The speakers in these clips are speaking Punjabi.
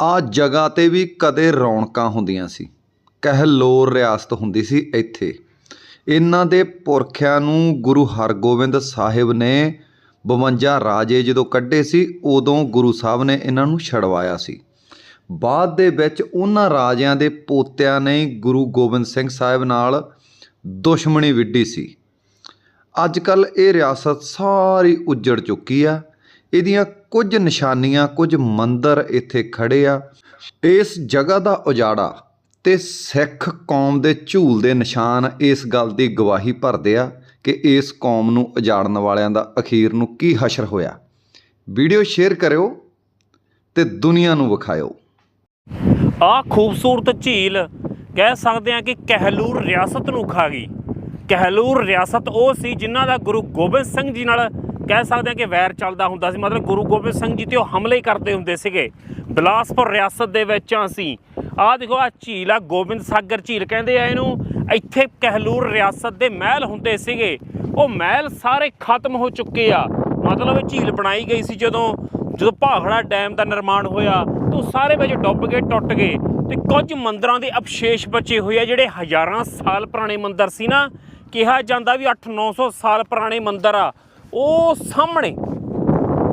ਆਹ ਜਗ੍ਹਾ ਤੇ ਵੀ ਕਦੇ ਰੌਣਕਾਂ ਹੁੰਦੀਆਂ ਸੀ। ਕਹਿਲੋਰ ਰਿਆਸਤ ਹੁੰਦੀ ਸੀ ਇੱਥੇ। ਇਹਨਾਂ ਦੇ ਪੁਰਖਿਆਂ ਨੂੰ ਗੁਰੂ ਹਰਗੋਬਿੰਦ ਸਾਹਿਬ ਨੇ 52 ਰਾਜੇ ਜਦੋਂ ਕੱਢੇ ਸੀ, ਉਦੋਂ ਗੁਰੂ ਸਾਹਿਬ ਨੇ ਇਹਨਾਂ ਨੂੰ ਛਡਵਾਇਆ ਸੀ। ਬਾਅਦ ਦੇ ਵਿੱਚ ਉਹਨਾਂ ਰਾਜਿਆਂ ਦੇ ਪੋਤਿਆਂ ਨੇ ਗੁਰੂ ਗੋਬਿੰਦ ਸਿੰਘ ਸਾਹਿਬ ਨਾਲ ਦੁਸ਼ਮਣੀ ਵਿੱਢੀ ਸੀ। ਅੱਜ ਕੱਲ ਇਹ ਰਿਆਸਤ ਸਾਰੀ ਉੱਜੜ ਚੁੱਕੀ ਆ। ਇਹਦੀਆਂ ਕੁਝ ਨਿਸ਼ਾਨੀਆਂ, ਕੁਝ ਮੰਦਰ ਇੱਥੇ ਖੜੇ ਆ। ਇਸ ਜਗ੍ਹਾ ਦਾ ਉਜਾੜਾ ਤੇ ਸਿੱਖ ਕੌਮ ਦੇ ਝੂਲ ਦੇ ਨਿਸ਼ਾਨ ਇਸ ਗੱਲ ਦੀ ਗਵਾਹੀ ਭਰਦੇ ਆ ਕਿ ਇਸ ਕੌਮ ਨੂੰ ਉਜਾੜਨ ਵਾਲਿਆਂ ਦਾ ਅਖੀਰ ਨੂੰ ਕੀ ਹਸ਼ਰ ਹੋਇਆ। ਵੀਡੀਓ ਸ਼ੇਅਰ ਕਰਿਓ ਤੇ ਦੁਨੀਆ ਨੂੰ ਵਿਖਾਇਓ। ਆ ਖੂਬਸੂਰਤ ਝੀਲ ਕਹਿ ਸਕਦੇ ਆ ਕਿ ਕਹਿਲੂਰ ਰਿਆਸਤ ਨੂੰ ਖਾ ਗਈ। ਕਹਿਲੂਰ ਰਿਆਸਤ ਉਹ ਸੀ ਜਿਨ੍ਹਾਂ ਦਾ ਗੁਰੂ ਗੋਬਿੰਦ ਸਿੰਘ ਜੀ ਨਾਲ ਕਹਿ ਸਕਦੇ ਹਾਂ ਕਿ ਵੈਰ ਚੱਲਦਾ ਹੁੰਦਾ ਸੀ। ਮਤਲਬ ਗੁਰੂ ਗੋਬਿੰਦ ਸਿੰਘ ਜੀ ਤੇ ਉਹ ਹਮਲੇ ਕਰਦੇ ਹੁੰਦੇ ਸੀਗੇ। ਬਿਲਾਸਪੁਰ ਰਿਆਸਤ ਦੇ ਵਿੱਚ ਅਸੀਂ, ਆਹ ਦੇਖੋ ਆ ਝੀਲ ਆ, ਗੋਬਿੰਦ ਸਾਗਰ ਝੀਲ ਕਹਿੰਦੇ ਆ ਇਹਨੂੰ। ਇੱਥੇ ਕਹਿਲੂਰ ਰਿਆਸਤ ਦੇ ਮਹਿਲ ਹੁੰਦੇ ਸੀਗੇ। ਉਹ ਮਹਿਲ ਸਾਰੇ ਖਤਮ ਹੋ ਚੁੱਕੇ ਆ। ਮਤਲਬ ਇਹ ਝੀਲ ਬਣਾਈ ਗਈ ਸੀ ਜਦੋਂ ਜਦੋਂ ਭਾਖੜਾ ਡੈਮ ਦਾ ਨਿਰਮਾਣ ਹੋਇਆ, ਤਾਂ ਉਹ ਸਾਰੇ ਵਿੱਚ ਡੁੱਬ ਗਏ, ਟੁੱਟ ਗਏ। ਤੇ ਕੁਝ ਮੰਦਰਾਂ ਦੇ ਅਵਸ਼ੇਸ਼ ਬਚੇ ਹੋਏ ਆ, ਜਿਹੜੇ ਹਜ਼ਾਰਾਂ ਸਾਲ ਪੁਰਾਣੇ ਮੰਦਰ ਸੀ ਨਾ। ਕਿਹਾ ਜਾਂਦਾ ਵੀ 8-900 ਸਾਲ ਪੁਰਾਣੇ ਮੰਦਰ ਆ। ਉਹ ਸਾਹਮਣੇ,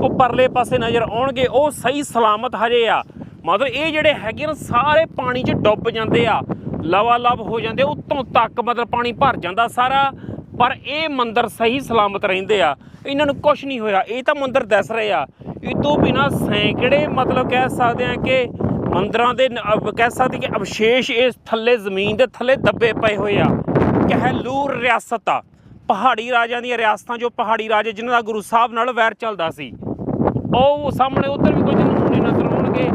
ਉਹ ਪਰਲੇ ਪਾਸੇ ਨਜ਼ਰ ਆਉਣਗੇ, ਉਹ ਸਹੀ ਸਲਾਮਤ ਹਜੇ ਆ। ਮਤਲਬ ਇਹ ਜਿਹੜੇ ਹੈਗੇ ਨਾ, ਸਾਰੇ ਪਾਣੀ 'ਚ ਡੁੱਬ ਜਾਂਦੇ ਆ ਲਵਾ ਲਵ ਹੋ ਜਾਂਦੇ, ਉੱਤੋਂ ਤੱਕ ਮਤਲਬ ਪਾਣੀ ਭਰ ਜਾਂਦਾ ਸਾਰਾ, ਪਰ ਇਹ ਮੰਦਰ ਸਹੀ ਸਲਾਮਤ ਰਹਿੰਦੇ ਆ। ਇਹਨਾਂ ਨੂੰ ਕੁਝ ਨਹੀਂ ਹੋਇਆ, ਇਹ ਤਾਂ ਮੰਦਰ ਦੱਸ ਰਹੇ ਆ। ਇਹ ਤੋਂ ਬਿਨਾ ਸੈਂਕੜੇ ਮਤਲਬ ਕਹਿ ਸਕਦੇ ਆ ਕਿ ਮੰਦਰਾਂ ਦੇ ਕਹਿ ਸਕਦੇ ਕਿ ਅਵਸ਼ੇਸ਼ ਇਸ ਥੱਲੇ ਜ਼ਮੀਨ ਦੇ ਥੱਲੇ ਦੱਬੇ ਪਏ ਹੋਏ ਆ। ਕਹਿਲੂਰ ਰਿਆਸਤ ਆ। ਪਹਾੜੀ ਰਾਜਿਆਂ ਦੀਆਂ ਰਿਆਸਤਾਂ ਜੋ ਪਹਾੜੀ ਰਾਜੇ ਜਿਨ੍ਹਾਂ ਦਾ ਗੁਰੂ ਸਾਹਿਬ ਨਾਲ ਵੈਰ ਚੱਲਦਾ ਸੀ। ਉਹ ਸਾਹਮਣੇ ਉੱਧਰ ਵੀ ਕੁਝ ਨਮੂਨੇ ਨਜ਼ਰ ਆਉਣਗੇ।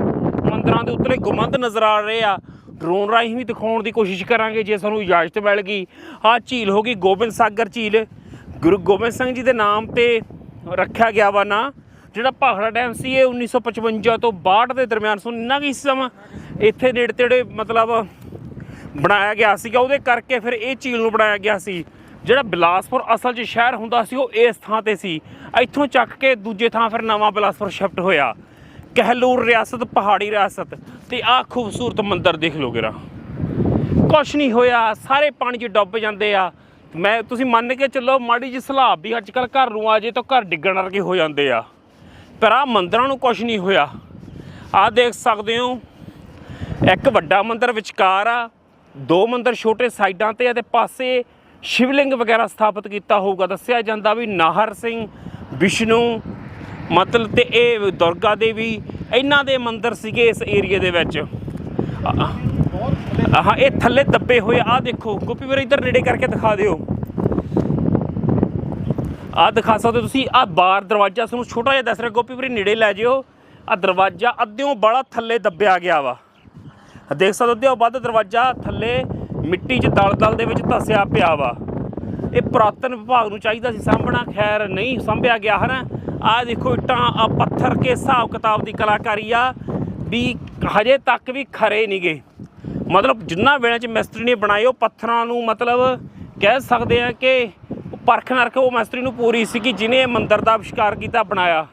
ਮੰਦਰਾਂ ਦੇ ਉੱਤਲੇ ਗੁੰਮਦ ਨਜ਼ਰ ਆ ਰਹੇ ਆ। ਡਰੋਨ ਰਾਹੀਂ ਵੀ ਦਿਖਾਉਣ ਦੀ ਕੋਸ਼ਿਸ਼ ਕਰਾਂਗੇ ਜੇ ਸਾਨੂੰ ਇਜਾਜ਼ਤ ਮਿਲ ਗਈ। ਆਹ ਝੀਲ ਹੋ ਗਈ ਗੋਬਿੰਦ ਸਾਗਰ ਝੀਲ। ਗੁਰੂ ਗੋਬਿੰਦ ਸਿੰਘ ਜੀ ਦੇ ਨਾਮ ਤੇ ਰੱਖਿਆ ਗਿਆ ਵਾ ਨਾ। ਜਿਹੜਾ ਭਾਖੜਾ ਡੈਮ ਸੀ ਇਹ 1955 ਤੋਂ 62 ਦੇ ਦਰਮਿਆਨ ਸੋ। ਇੰਨਾ ਕੀ ਸਮਾਂ ਇੱਥੇ ਨੇੜੇ ਤੇੜੇ ਮਤਲਬ ਬਣਾਇਆ ਗਿਆ ਸੀਗਾ। ਉਹਦੇ ਕਰਕੇ ਫਿਰ ਇਹ ਝੀਲ ਨੂੰ ਬਣਾਇਆ ਗਿਆ ਸੀ। ਜਿਹੜਾ ਬਿਲਾਸਪੁਰ ਅਸਲ 'ਚ ਸ਼ਹਿਰ ਹੁੰਦਾ ਸੀ, ਉਹ ਇਸ ਥਾਂ ਤੇ ਸੀ। ਇੱਥੋਂ ਚੱਕ ਕੇ ਦੂਜੇ ਥਾਂ ਫਿਰ ਨਵਾਂ ਬਿਲਾਸਪੁਰ ਸ਼ਿਫਟ ਹੋਇਆ। ਕਹਿਲੂਰ ਰਿਆਸਤ, ਪਹਾੜੀ ਰਿਆਸਤ ਤੇ ਆਹ ਖੂਬਸੂਰਤ ਮੰਦਿਰ ਦੇਖ ਲਓ ਜਰਾ ਕੁਛ ਨਹੀਂ ਹੋਇਆ, ਸਾਰੇ ਪਾਣੀ 'ਚ ਡੁੱਬ ਜਾਂਦੇ ਆ। ਮੈਂ, ਤੁਸੀਂ ਮੰਨ ਕੇ ਚੱਲੋ, ਮਾੜੀ ਜਿਹੀ ਸਲਾਬ ਵੀ ਅੱਜ ਕੱਲ ਘਰ ਨੂੰ ਆ ਜੇ ਤਾਂ ਘਰ ਡਿੱਗਣ ਵਰਗੇ ਹੋ ਜਾਂਦੇ ਆ। ਪਰ ਆ ਮੰਦਰਾਂ ਨੂੰ ਕੁਛ ਨਹੀਂ ਹੋਇਆ। ਆ ਦੇਖ ਸਕਦੇ ਹੋ, ਇੱਕ ਵੱਡਾ ਮੰਦਿਰ ਵਿਚਕਾਰ ਆ, ਦੋ ਮੰਦਿਰ ਛੋਟੇ ਸਾਈਡਾਂ ਤੇ ਆ ਤੇ ਪਾਸੇ ਸ਼ਿਵਲਿੰਗ ਵਗੈਰਾ ਸਥਾਪਿਤ ਕੀਤਾ ਹੋਊਗਾ। ਦੱਸਿਆ ਜਾਂਦਾ ਵੀ ਨਾਹਰ ਸਿੰਘ, ਵਿਸ਼ਨੂੰ, ਮਤਲਬ ਤੇ ਇਹ ਦੁਰਗਾ ਦੇਵੀ, ਇਹਨਾਂ ਦੇ ਮੰਦਿਰ ਸੀਗੇ ਇਸ ਏਰੀਏ ਦੇ ਵਿੱਚ। ਆ- ਆਹ, ਇਹ ਥੱਲੇ ਦੱਬੇ ਹੋਏ ਆ ਦੇਖੋ। ਗੋਪੀ ਵੀਰ, ਇੱਧਰ ਨੇੜੇ ਕਰਕੇ ਦਿਖਾ ਦਿਓ। ਆ ਦਿਖਾ ਸਕਦੇ ਹੋ ਤੁਸੀਂ। ਆ ਬਾਰ ਦਰਵਾਜ਼ਾ, ਤੁਹਾਨੂੰ ਛੋਟਾ ਜਿਹਾ ਦੱਸ ਰਿਹਾ। ਗੋਪੀ ਵੀਰ, ਨੇੜੇ ਲੈ ਜਿਓ। ਆ ਦਰਵਾਜ਼ਾ ਅੱਧਿਓਂ ਬੜਾ ਥੱਲੇ ਦੱਬਿਆ ਗਿਆ ਵਾ। ਦੇਖ ਸਕਦੇ ਹੋ, ਅੱਧਿਓਂ ਵੱਧ ਦਰਵਾਜ਼ਾ ਥੱਲੇ ਮਿੱਟੀ 'ਚ ਦਲ-ਦਲ ਦੇ ਵਿੱਚ ਧਸਿਆ ਪਿਆ ਵਾ। ਇਹ ਪੁਰਾਤਨ ਵਿਭਾਗ ਨੂੰ ਚਾਹੀਦਾ ਸੀ ਸਾਂਭਣਾ। ਖੈਰ, ਨਹੀਂ ਸੰਭਿਆ ਗਿਆ ਹਨ। ਆ ਦੇਖੋ ਇੱਟਾਂ, ਆ ਪੱਥਰ ਕੇ ਹਿਸਾਬ ਕਿਤਾਬ ਦੀ ਕਲਾਕਾਰੀ ਆ ਵੀ ਹਜੇ ਤੱਕ ਵੀ ਖਰੇ ਨਹੀਂ ਨਹੀਂਗੇ ਮਤਲਬ ਜਿੰਨਾ ਵੇਲੇ ਚ ਮਿਸਤਰੀ ਨੇ ਬਣਾਏ, ਉਹ ਪੱਥਰਾਂ ਨੂੰ ਮਤਲਬ ਕਹਿ ਸਕਦੇ ਆ ਕਿ ਪਰਖ ਨਰਖ ਉਹ ਮਿਸਤਰੀ ਨੂੰ ਪੂਰੀ ਸੀ ਕਿ ਜਿਹਨੇ ਮੰਦਰ ਦਾ ਅਵਿਸ਼ਕਾਰ ਕੀਤਾ, ਬਣਾਇਆ।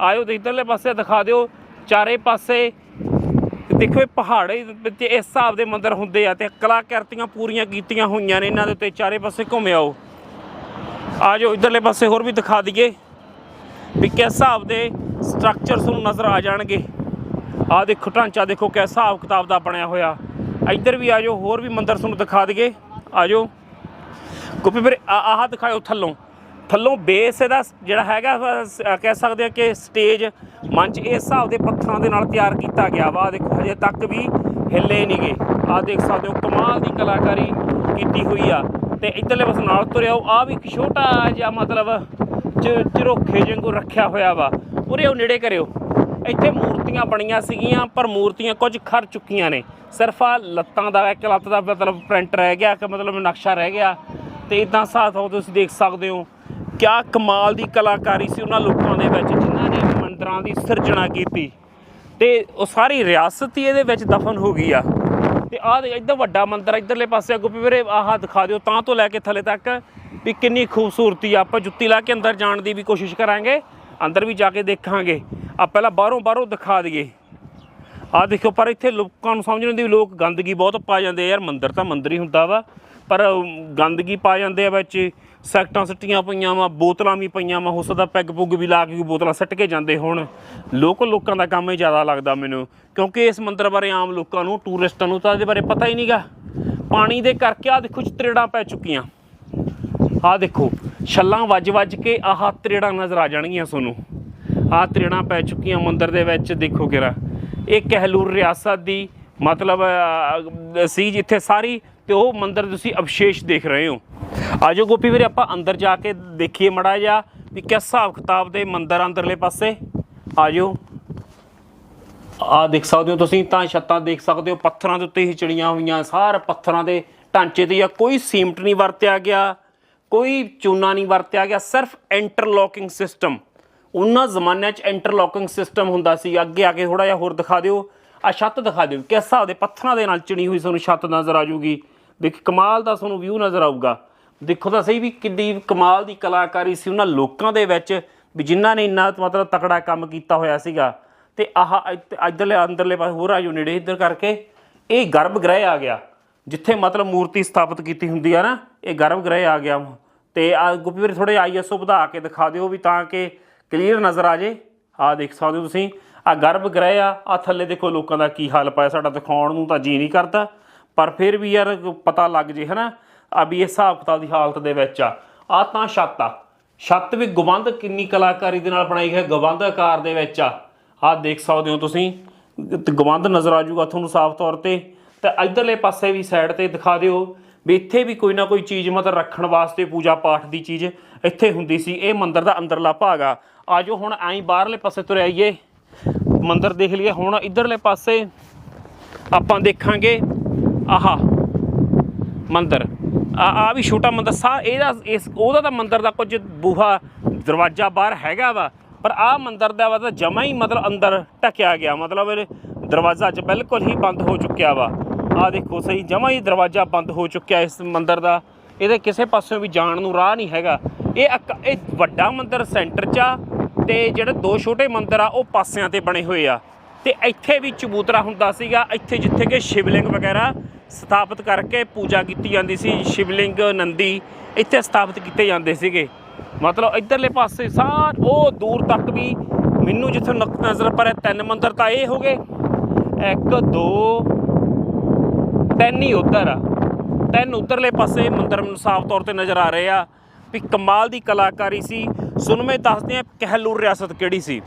ਆਇਓ ਤੇ ਇੱਧਰਲੇ ਪਾਸੇ ਦਿਖਾ ਦਿਓ। ਚਾਰੇ ਪਾਸੇ ਦੇਖੋ ਇਹ ਪਹਾੜ ਵਿੱਚ ਇਸ ਹਿਸਾਬ ਦੇ ਮੰਦਰ ਹੁੰਦੇ ਆ ਤੇ ਕਲਾਕ੍ਰਿਤੀਆਂ ਪੂਰੀਆਂ ਕੀਤੀਆਂ ਹੋਈਆਂ ਨੇ ਇਹਨਾਂ ਦੇ ਉੱਤੇ। ਚਾਰੇ ਪਾਸੇ ਘੁੰਮ ਆਓ। ਆ ਜਾਓ, ਇੱਧਰਲੇ ਪਾਸੇ ਹੋਰ ਵੀ ਦਿਖਾ ਦਈਏ ਵੀ ਕਿਸ ਹਿਸਾਬ ਦੇ ਸਟਰਕਚਰ ਤੁਹਾਨੂੰ ਨਜ਼ਰ ਆ ਜਾਣਗੇ। ਆ ਦੇਖੋ, ਢਾਂਚਾ ਦੇਖੋ ਕਿਸ ਹਿਸਾਬ ਕਿਤਾਬ ਦਾ ਬਣਿਆ ਹੋਇਆ। ਇੱਧਰ ਵੀ ਆ ਜਾਓ, ਹੋਰ ਵੀ ਮੰਦਰ ਤੁਹਾਨੂੰ ਦਿਖਾ ਦਈਏ। ਆ ਜਾਓ। ਗੋਪੀ ਵੀਰ, ਆ- ਆਹ ਦਿਖਾਓ ਥੱਲੋਂ। ਥੱਲੋਂ ਬੇਸ ਇਹਦਾ ਜਿਹੜਾ ਹੈਗਾ ਵਾ, ਕਹਿ ਸਕਦੇ ਆ ਕਿ ਸਟੇਜ ਮੰਚ ਇਸ ਹਿਸਾਬ ਦੇ ਪੱਥਰਾਂ ਦੇ ਨਾਲ ਤਿਆਰ ਕੀਤਾ ਗਿਆ ਵਾ। ਆਹ ਦੇਖੋ ਹਜੇ ਤੱਕ ਵੀ ਹਿੱਲੇ ਨਹੀਂ ਗਏ। ਆ ਦੇਖ ਸਕਦੇ ਹੋ ਕਮਾਲ ਦੀ ਕਲਾਕਾਰੀ ਕੀਤੀ ਹੋਈ ਆ। ਤੇ ਇੱਧਰਲੇ ਬਸ ਨਾਲ ਤੁਰਿਓ ਆ ਵੀ ਇੱਕ ਛੋਟਾ ਜਿਹਾ ਮਤਲਬ ਚ- ਝਰੋਖੇ ਵਾਂਗੂ ਰੱਖਿਆ ਹੋਇਆ ਵਾ। ਉਰੇ ਉਹ ਨੇੜੇ ਕਰਿਓ। ਇੱਥੇ ਮੂਰਤੀਆਂ ਬਣੀਆਂ ਸੀਗੀਆਂ ਪਰ ਮੂਰਤੀਆਂ ਕੁਝ ਖਰ ਚੁੱਕੀਆਂ ਨੇ। ਸਿਰਫ ਆ ਲੱਤਾਂ ਦਾ ਇੱਕ ਲੱਤ ਦਾ ਮਤਲਬ ਪ੍ਰਿੰਟ ਰਹਿ ਗਿਆ ਕਿ ਮਤਲਬ ਨਕਸ਼ਾ ਰਹਿ ਗਿਆ। ਤੇ ਇਦਾਂ ਸਾਥ ਹੋ ਤੁਸੀਂ ਦੇਖ ਸਕਦੇ ਹੋ। ਕਿਆ ਕਮਾਲ ਦੀ ਕਲਾਕਾਰੀ ਸੀ ਉਹਨਾਂ ਲੋਕਾਂ ਦੇ ਵਿੱਚ, ਜਿਨ੍ਹਾਂ ਨੇ ਮੰਦਰਾਂ ਦੀ ਸਿਰਜਣਾ ਕੀਤੀ। ਤੇ ਉਹ ਸਾਰੀ ਰਿਆਸਤ ਹੀ ਇਹਦੇ ਵਿੱਚ ਦਫਨ ਹੋ ਗਈ ਆ। ਤੇ ਆਹ ਦੇ ਇੱਧਰ ਵੱਡਾ ਮੰਦਿਰ ਇੱਧਰਲੇ ਪਾਸੇ ਗੋਪੀ ਵੀਰੇ, ਆਹ ਦਿਖਾ ਦਿਓ, ਤਾਂ ਤੋਂ ਲੈ ਕੇ ਥੱਲੇ ਤੱਕ ਵੀ ਕਿੰਨੀ ਖੂਬਸੂਰਤੀ ਆ। ਆਪਾਂ ਜੁੱਤੀ ਲਾ ਕੇ ਅੰਦਰ ਜਾਣ ਦੀ ਵੀ ਕੋਸ਼ਿਸ਼ ਕਰਾਂਗੇ, ਅੰਦਰ ਵੀ ਜਾ ਕੇ ਦੇਖਾਂਗੇ। ਆ ਪਹਿਲਾਂ ਬਾਹਰੋਂ ਬਾਹਰੋਂ ਦਿਖਾ ਦਈਏ। ਆ ਦੇਖੋ ਪਰ ਇੱਥੇ ਲੋਕਾਂ ਨੂੰ ਸਮਝ ਨਹੀਂ ਆਉਂਦੀ ਵੀ ਲੋਕ ਗੰਦਗੀ ਬਹੁਤ ਪਾ ਜਾਂਦੇ ਆ। ਯਾਰ ਮੰਦਿਰ ਤਾਂ ਮੰਦਿਰ ਹੀ ਹੁੰਦਾ ਵਾ, ਪਰ ਗੰਦਗੀ ਪਾ ਜਾਂਦੇ ਆ ਵਿੱਚ। ਸੈਕਟਾਂ ਸੱਟੀਆਂ ਪਈਆਂ ਵਾ, ਬੋਤਲਾਂ ਵੀ ਪਈਆਂ ਵਾ, ਹੋ ਸਕਦਾ ਪੈਗ ਪੁੱਗ ਵੀ ਲਾ ਕੇ ਬੋਤਲਾਂ ਸੱਟ ਕੇ ਜਾਂਦੇ ਹੋਣ। ਲੋਕਲ ਲੋਕਾਂ ਦਾ ਕੰਮ ਹੀ ਜ਼ਿਆਦਾ ਲੱਗਦਾ ਮੈਨੂੰ, ਕਿਉਂਕਿ ਇਸ ਮੰਦਰ ਬਾਰੇ ਆਮ ਲੋਕਾਂ ਨੂੰ, ਟੂਰਿਸਟਾਂ ਨੂੰ ਤਾਂ ਇਹਦੇ ਬਾਰੇ ਪਤਾ ਹੀ ਨਹੀਂਗਾ। ਪਾਣੀ ਦੇ ਕਰਕੇ ਆ ਦੇਖੋ ਚਤਰੇੜਾਂ ਪੈ ਚੁੱਕੀਆਂ। ਆਹ ਦੇਖੋ, ਛੱਲਾਂ ਵੱਜ-ਵੱਜ ਕੇ ਆਹ ਤਰੇੜਾਂ ਨਜ਼ਰ ਆ ਜਾਣਗੀਆਂ ਤੁਹਾਨੂੰ ਆਹ ਤਰੇੜਾਂ ਪੈ ਚੁੱਕੀਆਂ ਮੰਦਰ ਦੇ ਵਿੱਚ, ਦੇਖੋ ਕਿਰਾ ਇਹ ਕਹਿਲੂਰ ਰਿਆਸਤ ਦੀ ਮਤਲਬ ਸੀ ਜਿੱਥੇ ਸਾਰੀ, ਤੇ ਉਹ ਮੰਦਰ ਤੁਸੀਂ ਅਵਸ਼ੇਸ਼ ਦੇਖ ਰਹੇ ਹੋ। ਆਜੋ ਗੋਪੀ ਵੀਰੇ, ਆਪਾਂ ਅੰਦਰ ਜਾ ਕੇ ਦੇਖੀਏ ਮੜਾ ਜਾ ਵੀ ਕਿਸ ਹਿਸਾਬ ਕਿਤਾਬ ਦੇ ਮੰਦਰ ਅੰਦਰਲੇ ਪਾਸੇ। ਆਜੋ। ਆ ਦੇਖ ਸਕਦੇ ਹੋ ਤੁਸੀਂ, ਤਾਂ ਛੱਤਾਂ ਦੇਖ ਸਕਦੇ ਹੋ, ਪੱਥਰਾਂ ਦੇ ਉੱਤੇ ਹੀ ਚੜੀਆਂ ਹੋਈਆਂ, ਸਾਰੇ ਪੱਥਰਾਂ ਦੇ ਢਾਂਚੇ ਤੇ ਆ। ਕੋਈ ਸੀਮਟ ਨਹੀਂ ਵਰਤਿਆ ਗਿਆ, ਕੋਈ ਚੂਨਾ ਨਹੀਂ ਵਰਤਿਆ ਗਿਆ, ਸਿਰਫ ਇੰਟਰਲੋਕਿੰਗ ਸਿਸਟਮ ਉਹਨਾਂ ਜ਼ਮਾਨਿਆਂ 'ਚ ਇੰਟਰਲੋਕਿੰਗ ਸਿਸਟਮ ਹੁੰਦਾ ਸੀ। ਅੱਗੇ ਆ ਕੇ ਥੋੜਾ ਜਿਹਾ ਹੋਰ ਦਿਖਾ ਦਿਓ। ਆ ਛੱਤ ਦਿਖਾ ਦਿਓ, ਕਿਸ ਹਿਸਾਬ ਦੇ ਪੱਥਰਾਂ ਦੇ ਨਾਲ ਚਿਣੀ ਹੋਈ ਤੁਹਾਨੂੰ ਛੱਤ ਨਜ਼ਰ ਆ ਜੂਗੀ ਦੇਖ, ਕਮਾਲ ਦਾ ਤੁਹਾਨੂੰ ਵਿਊ ਨਜ਼ਰ ਆਊਗਾ। ਦੇਖੋ ਤਾਂ ਸਹੀ ਵੀ ਕਿੰਨੀ ਕਮਾਲ ਦੀ ਕਲਾਕਾਰੀ ਸੀ ਉਹਨਾਂ ਲੋਕਾਂ ਦੇ ਵਿੱਚ, ਵੀ ਜਿਨ੍ਹਾਂ ਨੇ ਇੰਨਾ ਮਤਲਬ ਤਕੜਾ ਕੰਮ ਕੀਤਾ ਹੋਇਆ ਸੀਗਾ। ਤੇ ਆਹ ਇੱਧ- ਇੱਧਰਲੇ, ਅੰਦਰਲੇ ਪਾਸੇ ਹੋਰ ਆਜੋ ਨੇੜੇ ਇੱਧਰ ਕਰਕੇ, ਇਹ ਗਰਭ ਗ੍ਰਹਿ ਆ ਗਿਆ। ਜਿੱਥੇ ਮਤਲਬ ਮੂਰਤੀ ਸਥਾਪਿਤ ਕੀਤੀ ਹੁੰਦੀ ਆ ਨਾ, ਇਹ ਗਰਭ ਗ੍ਰਹਿ ਆ ਗਿਆ। ਤੇ ਆ ਗੁੱਪੀ ਵੀਰ ਥੋੜੇ ਆਈਐਸਓ ਵਧਾ ਕੇ ਦਿਖਾ ਦਿਓ ਵੀ ਤਾਂ ਕਿ ਕਲੀਅਰ ਨਜ਼ਰ ਆ ਜੇ। ਆ ਦੇਖ ਸਕਦੇ ਹੋ ਤੁਸੀਂ, ਆ ਗਰਭ ਗ੍ਰਹਿ ਆ ਆ ਥੱਲੇ ਦੇਖੋ ਲੋਕਾਂ ਦਾ ਕੀ ਹਾਲ ਪਾਇਆ, ਸਾਡਾ ਦਿਖਾਉਣ ਨੂੰ ਤਾਂ ਜੀ ਨਹੀਂ ਕਰਦਾ। ਪਰ ਫਿਰ ਵੀ ਯਾਰ ਪਤਾ ਲੱਗ ਜੇ, ਹਨਾ। ਆ ਵੀ ਇਹ ਹਿਸਾਬ ਕਿਤਾਬ ਦੀ ਹਾਲਤ ਦੇ ਵਿੱਚ ਆ। ਆ ਤਾਂ ਛੱਤ ਆ। ਛੱਤ ਵੀ ਗਵੰਦ ਕਿੰਨੀ ਕਲਾਕਾਰੀ ਦੇ ਨਾਲ ਬਣਾਈ ਹੈ ਗਵੰਧ ਆਕਾਰ ਦੇ ਵਿੱਚ ਆ। ਆ ਦੇਖ ਸਕਦੇ ਹੋ ਤੁਸੀਂ ਗਵੰਧ ਨਜ਼ਰ ਆ ਜੂਗਾ ਤੁਹਾਨੂੰ ਸਾਫ਼ ਤੌਰ ਤੇ। ਤੇ ਇਧਰਲੇ ਪਾਸੇ ਵੀ ਸਾਈਡ ਤੇ ਦਿਖਾ ਦਿਓ ਵੀ ਇੱਥੇ ਵੀ ਕੋਈ ਨਾ ਕੋਈ ਚੀਜ਼ ਮਤਲਬ ਰੱਖਣ ਵਾਸਤੇ ਪੂਜਾ ਪਾਠ ਦੀ ਚੀਜ਼ ਇੱਥੇ ਹੁੰਦੀ ਸੀ। ਇਹ ਮੰਦਿਰ ਦਾ ਅੰਦਰਲਾ ਭਾਗ ਆ। ਆਜੋ ਹੁਣ ਐਂ ਬਾਹਰਲੇ ਪਾਸੇ ਤੁਰ ਆਈਏ। ਮੰਦਿਰ ਦੇਖ ਲਈਏ। ਹੁਣ ਇਧਰਲੇ ਪਾਸੇ ਆਪਾਂ ਦੇਖਾਂਗੇ। ਆਹਾ, ਮੰਦਿਰ। ਆ ਆ ਵੀ ਛੋਟਾ ਮੰਦਰ ਸਾ, ਇਹਦਾ ਇਸ, ਉਹਦਾ ਤਾਂ ਮੰਦਰ ਦਾ ਕੁਝ ਬੂਹਾ ਦਰਵਾਜ਼ਾ ਬਾਹਰ ਹੈਗਾ ਵਾ, ਪਰ ਆ ਮੰਦਰ ਦਾ ਵਾ ਤਾਂ ਜਮਾ ਹੀ ਮਤਲਬ ਅੰਦਰ ਟਕਿਆ ਗਿਆ, ਮਤਲਬ ਇਹ ਦਰਵਾਜ਼ਾ ਅੱਜ ਬਿਲਕੁਲ ਹੀ ਬੰਦ ਹੋ ਚੁੱਕਿਆ ਵਾ। ਆ ਦੇਖੋ ਸਹੀ, ਜਮਾ ਹੀ ਦਰਵਾਜ਼ਾ ਬੰਦ ਹੋ ਚੁੱਕਿਆ ਇਸ ਮੰਦਰ ਦਾ, ਇਹਦੇ ਕਿਸੇ ਪਾਸਿਓਂ ਵੀ ਜਾਣ ਨੂੰ ਰਾਹ ਨਹੀਂ ਹੈਗਾ। ਇਹ ਇੱਕ- ਇਹ ਵੱਡਾ ਮੰਦਰ ਸੈਂਟਰ 'ਚ ਆ, ਤੇ ਜਿਹੜੇ ਦੋ ਛੋਟੇ ਮੰਦਰ ਆ, ਉਹ ਪਾਸਿਆਂ ਤੇ ਬਣੇ ਹੋਏ ਆ। ਤੇ ਇੱਥੇ ਵੀ ਚਬੂਤਰਾ ਹੁੰਦਾ ਸੀਗਾ, ਇੱਥੇ ਜਿੱਥੇ ਕਿ ਸ਼ਿਵਲਿੰਗ ਵਗੈਰਾ ਸਥਾਪਿਤ ਕਰਕੇ ਪੂਜਾ ਕੀਤੀ ਜਾਂਦੀ ਸੀ। ਸ਼ਿਵਲਿੰਗ, ਨੰਦੀ ਇੱਥੇ ਸਥਾਪਿਤ ਕੀਤੇ ਜਾਂਦੇ ਸੀਗੇ। ਮਤਲਬ ਇਧਰਲੇ ਪਾਸੇ ਸਾਰ ਉਹ ਦੂਰ ਤੱਕ ਵੀ ਮੈਨੂੰ ਜਿੱਥੇ ਨਕ- ਨਜ਼ਰ ਪਰੇ ਤਿੰਨ ਮੰਦਰ ਤਾਂ ਇਹ ਹੋ ਗਏ। ਇੱਕ, ਦੋ, ਤਿੰਨ ਹੀ ਉਧਰ ਆ। ਤਿੰਨ ਉਧਰਲੇ ਪਾਸੇ ਮੰਦਰ ਮੈਨੂੰ ਸਾਫ਼ ਤੌਰ ਤੇ ਨਜ਼ਰ ਆ ਰਹੇ ਆ ਵੀ ਕਮਾਲ ਦੀ ਕਲਾਕਾਰੀ ਸੀ। ਸੁਣ ਮੈਂ ਦੱਸਦੇ ਆ ਕਹਿਲੂਰ ਰਿਆਸਤ ਕਿਹੜੀ ਸੀ।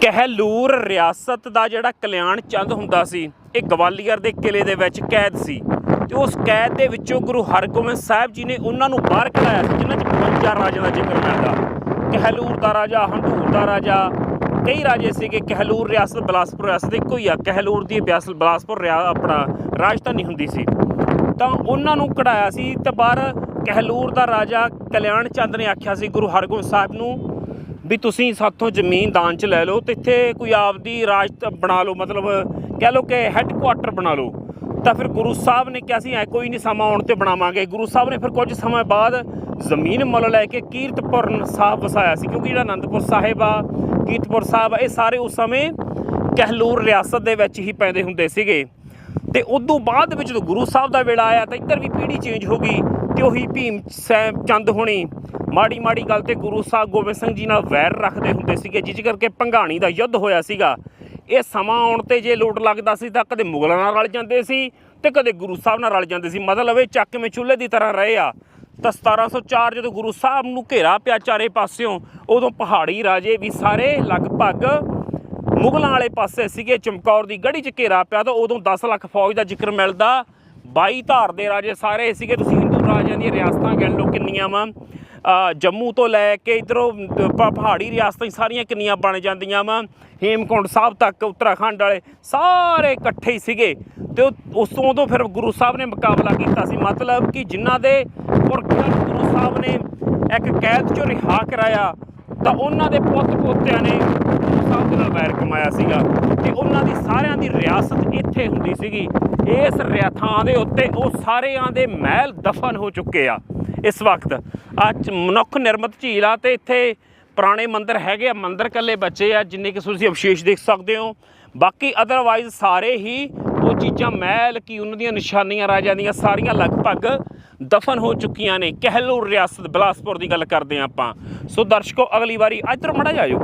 ਕਹਿਲੂਰ ਰਿਆਸਤ ਦਾ ਜਿਹੜਾ ਕਲਿਆਣ ਚੰਦ ਹੁੰਦਾ ਸੀ ਇਹ ਗਵਾਲੀਅਰ ਦੇ ਕਿਲੇ ਦੇ ਵਿੱਚ ਕੈਦ ਸੀ ਤੇ ਉਸ ਕੈਦ ਦੇ ਵਿੱਚੋਂ ਗੁਰੂ ਹਰਗੋਬਿੰਦ ਸਾਹਿਬ ਜੀ ਨੇ ਉਹਨਾਂ ਨੂੰ ਬਾਹਰ ਕਢਾਇਆ ਸੀ, ਜਿਨ੍ਹਾਂ 'ਚ 52 ਰਾਜਿਆਂ ਦਾ ਜ਼ਿਕਰ ਮਿਲਦਾ ਕਹਿਲੂਰ ਦਾ ਰਾਜਾ, ਹੰਡੂਰ ਦਾ ਰਾਜਾ, ਕਈ ਰਾਜੇ ਸੀਗੇ, ਕਹਿਲੂਰ, ਰਿਆਸਤ, ਬਲਾਸਪੁਰ, ਰਿਆਸਤ ਇੱਕੋ ਹੀ ਆ। ਕਹਿਲੂਰ ਦੀ ਬਿਆਸ, ਬਲਾਸਪੁਰ, ਰਿਆ, ਆਪਣਾ ਰਾਜਧਾਨੀ ਹੁੰਦੀ ਸੀ। ਤਾਂ ਉਹਨਾਂ ਨੂੰ ਕਢਾਇਆ ਸੀ ਤੇ ਬਾਹਰ ਕਹਿਲੂਰ ਦਾ ਰਾਜਾ ਕਲਿਆਣ ਚੰਦ ਨੇ ਆਖਿਆ ਸੀ, ਗੁਰੂ ਹਰਗੋਬਿੰਦ ਸਾਹਿਬ ਨੂੰ ਵੀ ਤੁਸੀਂ ਸਾਥੋਂ ਜ਼ਮੀਨ ਦਾਨ ਚ ਲੈ ਲਓ ਤੇ ਇੱਥੇ ਕੋਈ ਆਪਦੀ ਰਾਜ ਬਣਾ ਲਓ, ਮਤਲਬ ਕਹਿ ਲਓ ਕਿ ਹੈੱਡਕੁਆਟਰ ਬਣਾ ਲਓ। ਤਾਂ ਫਿਰ ਗੁਰੂ ਸਾਹਿਬ ਨੇ ਕਿਹਾ ਸੀ, ਐ ਕੋਈ ਨਹੀਂ ਸਮਾਂ ਆਉਣ ਤੇ ਬਣਾਵਾਂਗੇ। ਗੁਰੂ ਸਾਹਿਬ ਨੇ ਫਿਰ ਕੁਝ ਸਮੇਂ ਬਾਅਦ ਜ਼ਮੀਨ ਮੁੱਲ ਲੈ ਕੇ ਕੀਰਤਪੁਰ ਸਾਹਿਬ ਵਸਾਇਆ ਸੀ, ਕਿਉਂਕਿ ਜਿਹੜਾ ਅਨੰਦਪੁਰ ਸਾਹਿਬ ਆ, ਕੀਰਤਪੁਰ ਸਾਹਿਬ, ਇਹ ਸਾਰੇ ਉਸ ਸਮੇਂ ਕਹਿਲੂਰ ਰਿਆਸਤ ਦੇ ਵਿੱਚ ਹੀ ਪੈਂਦੇ ਹੁੰਦੇ ਸੀਗੇ। ਤੇ ਉਦੋਂ ਬਾਅਦ ਵਿੱਚ ਜਦੋਂ ਗੁਰੂ ਸਾਹਿਬ ਦਾ ਵੇਲਾ ਆਇਆ, ਤਾਂ ਇੱਧਰ ਵੀ ਪੀੜ੍ਹੀ ਚੇਂਜ ਹੋ ਗਈ, ਤੇ ਉਹੀ ਭੀਮ ਸੈਮ ਚੰਦ ਹੋਣੀ। ਮਾੜੀ ਮਾੜੀ ਗੱਲ ਤੇ ਗੁਰੂ ਸਾਹਿਬ ਗੋਬਿੰਦ ਸਿੰਘ ਜੀ ਨਾਲ ਵੈਰ ਰੱਖਦੇ ਹੁੰਦੇ ਸੀਗੇ, ਜਿਸ ਕਰਕੇ ਭੰਗਾਣੀ ਦਾ ਯੁੱਧ ਹੋਇਆ ਸੀਗਾ। ਇਹ ਸਮਾਂ ਆਉਣ ਤੇ ਜੇ ਲੋਟ ਲੱਗਦਾ ਸੀ ਤਾਂ ਕਦੇ ਮੁਗਲਾਂ ਨਾਲ ਰਲ ਜਾਂਦੇ ਸੀ ਤੇ ਕਦੇ ਗੁਰੂ ਸਾਹਿਬ ਨਾਲ ਰਲ ਜਾਂਦੇ ਸੀ। ਮਤਲਬ ਇਹ ਚੱਕ ਮੇ ਚੁੱਲ੍ਹੇ ਦੀ ਤਰ੍ਹਾਂ ਰਹੇ ਆ। ਤਾਂ 1704 ਜਦੋਂ ਗੁਰੂ ਸਾਹਿਬ ਨੂੰ ਘੇਰਾ ਪਿਆ ਚਾਰੇ ਪਾਸਿਓਂ, ਉਦੋਂ ਪਹਾੜੀ ਰਾਜੇ ਵੀ ਸਾਰੇ ਲਗਭਗ ਮੁਗਲਾਂ ਵਾਲੇ ਪਾਸੇ ਸੀਗੇ। ਚਮਕੌਰ ਦੀ ਗੜੀ 'ਚ ਘੇਰਾ ਪਿਆ ਤਾਂ ਉਦੋਂ 10 ਲੱਖ ਫੌਜ ਦਾ ਜ਼ਿਕਰ ਮਿਲਦਾ। 22 ਧਾਰ ਦੇ ਰਾਜੇ ਸਾਰੇ ਸੀਗੇ। ਤੁਸੀਂ ਹਿੰਦੂ ਰਾਜਿਆਂ ਦੀਆਂ ਰਿਆਸਤਾਂ ਗਿਣ ਲਓ ਕਿੰਨੀਆਂ ਵਾ। ਜੰਮੂ ਤੋਂ ਲੈ ਕੇ ਇਧਰੋਂ ਪਹਾੜੀ ਰਿਆਸਤਾਂ ਸਾਰੀਆਂ ਕਿੰਨੀਆਂ ਬਣ ਜਾਂਦੀਆਂ ਵਾ। ਹੇਮਕੁੰਡ ਸਾਹਿਬ ਤੱਕ, ਉੱਤਰਾਖੰਡ ਵਾਲੇ ਸਾਰੇ ਇਕੱਠੇ ਹੀ ਸੀਗੇ। ਤੇ ਉਹ- ਉਸ ਤੋਂ ਉਦੋਂ ਫਿਰ ਗੁਰੂ ਸਾਹਿਬ ਨੇ ਮੁਕਾਬਲਾ ਕੀਤਾ ਸੀ। ਮਤਲਬ ਕਿ ਜਿਨ੍ਹਾਂ ਦੇ ਪੁਰਖਿਆਂ ਨੂੰ ਗੁਰੂ ਸਾਹਿਬ ਨੇ ਇੱਕ ਕੈਦ ਚੋਂ ਰਿਹਾ ਕਰਾਇਆ, ਤਾਂ ਉਹਨਾਂ ਦੇ ਪੁੱਤ ਪੋਤਿਆਂ ਨੇ ਗੁਰੂ ਸਾਹਿਬ ਦੇ ਨਾਲ ਵੈਰ ਕਮਾਇਆ ਸੀਗਾ। ਤੇ ਉਹਨਾਂ ਦੀ ਸਾਰਿਆਂ ਦੀ ਰਿਆਸਤ ਇੱਥੇ ਹੁੰਦੀ ਸੀਗੀ। ਇਸ ਰਿਆ ਥਾਂ ਦੇ ਉੱਤੇ ਉਹ ਸਾਰਿਆਂ ਦੇ ਮਹਿਲ ਦਫਨ ਹੋ ਚੁੱਕੇ ਆ। ਇਸ ਵਕਤ। ਅੱਜ ਮਨੁੱਖ ਨਿਰਮਤ ਝੀਲ ਆ ਤੇ ਇੱਥੇ ਪੁਰਾਣੇ ਮੰਦਰ ਹੈਗੇ ਆ, ਮੰਦਰ ਕੱਲੇ ਬੱਚੇ ਆ, ਜਿੰਨੇ ਕਿ ਤੁਸੀਂ ਅਵਸ਼ੇਸ਼ ਦੇਖ ਸਕਦੇ ਹੋ। ਬਾਕੀ ਅਦਰਵਾਈਜ਼ ਸਾਰੇ ਹੀ ਉਹ ਚੀਜ਼ਾਂ ਮਹਿਲ ਕੀ ਉਹਨਾਂ ਦੀਆਂ ਨਿਸ਼ਾਨੀਆਂ ਰਾਜਿਆਂ ਦੀਆਂ ਸਾਰੀਆਂ ਲਗਭਗ ਦਫਨ ਹੋ ਚੁੱਕੀਆਂ ਨੇ। ਕਹਿਲੂਰ, ਰਿਆਸਤ, ਬਿਲਾਸਪੁਰ ਦੀ ਗੱਲ ਕਰਦੇ ਹਾਂ ਆਪਾਂ। ਸੋ ਦਰਸ਼ਕੋ, ਅਗਲੀ ਵਾਰੀ ਇੱਧਰ ਮੜਾ ਜਾਇਓ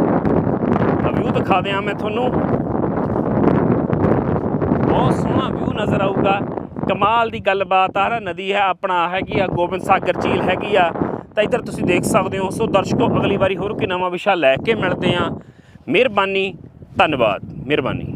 ਵਿਊ ਦਿਖਾ ਦਿਆਂ ਮੈਂ ਤੁਹਾਨੂੰ। ਬਹੁਤ ਸੋਹਣਾ ਵਿਊ ਨਜ਼ਰ ਆਊਗਾ। ਕਮਾਲ ਦੀ ਗੱਲਬਾਤ ਆ ਨਾ ਨਦੀ ਹੈ, ਆਪਣਾ ਹੈਗੀ ਆ, ਗੋਬਿੰਦ ਸਾਗਰ ਝੀਲ ਹੈਗੀ ਆ। ਤਾਂ ਇੱਧਰ ਤੁਸੀਂ ਦੇਖ ਸਕਦੇ ਹੋ। ਸੋ ਦਰਸ਼ਕੋ, ਅਗਲੀ ਵਾਰੀ ਹੋਰ ਕੋਈ ਨਵਾਂ ਵਿਸ਼ਾ ਲੈ ਕੇ ਮਿਲਦੇ ਆ ਮਿਹਰਬਾਨੀ, ਧੰਨਵਾਦ। ਮਿਹਰਬਾਨੀ।